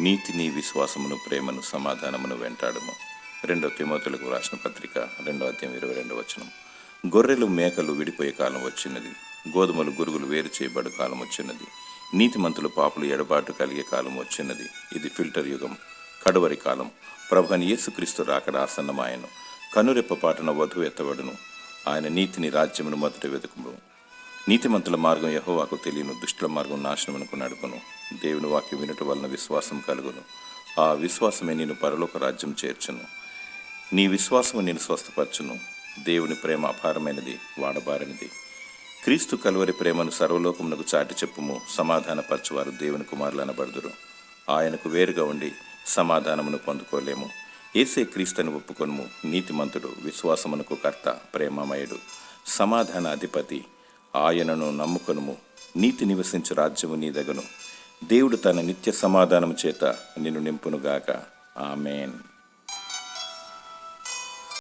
నీతిని విశ్వాసమును ప్రేమను సమాధానమును వెంటాడము. రెండో తిమోతులకు రాసిన పత్రిక రెండో అధ్యాయం ఇరవై రెండు వచనం. గొర్రెలు మేకలు విడిపోయే కాలం వచ్చినది. గోధుమలు గురుగులు వేరు చేయబడు కాలం వచ్చినది. నీతిమంతులు పాపులు ఎడబాటు కలిగే కాలం వచ్చినది. ఇది ఫిల్టర్ యుగం. కడవరి కాలం. ప్రభుని యేసుక్రీస్తు రాకడ ఆసన్నమాయను. కనురెప్ప పాటన వధువు ఎత్తబడును. ఆయన నీతిని రాజ్యమును మొదట వెతుకుము. నీతిమంతుల మార్గం యహోవాకు తెలియను దుష్టుల మార్గం నాశనమునకు నడుపును. దేవుని వాక్యం వినుట వలన విశ్వాసం కలుగును. ఆ విశ్వాసమే నేను పరలోక రాజ్యం చేర్చును. నీ విశ్వాసము నేను స్వస్థపరచును. దేవుని ప్రేమ అపారమైనది వాడబారనిది. క్రీస్తు కలువరి ప్రేమను సర్వలోకమునకు చాటి చెప్పుము సమాధానపరచువారు దేవుని కుమారులు అనబడుదురు. ఆయనకు వేరుగా ఉండి సమాధానమును పొందుకోలేము. ఏసే క్రీస్తుని ఒప్పుకొనుము నీతిమంతుడు విశ్వాసమునకు కర్త ప్రేమమయుడు సమాధాన అధిపతి ఆయనను నమ్ముకొనుము. నీతి నివసించు రాజ్యము నీ దగను దేవుడు తన నిత్య సమాధానము చేత నిన్ను నింపునుగాక. ఆమెన్.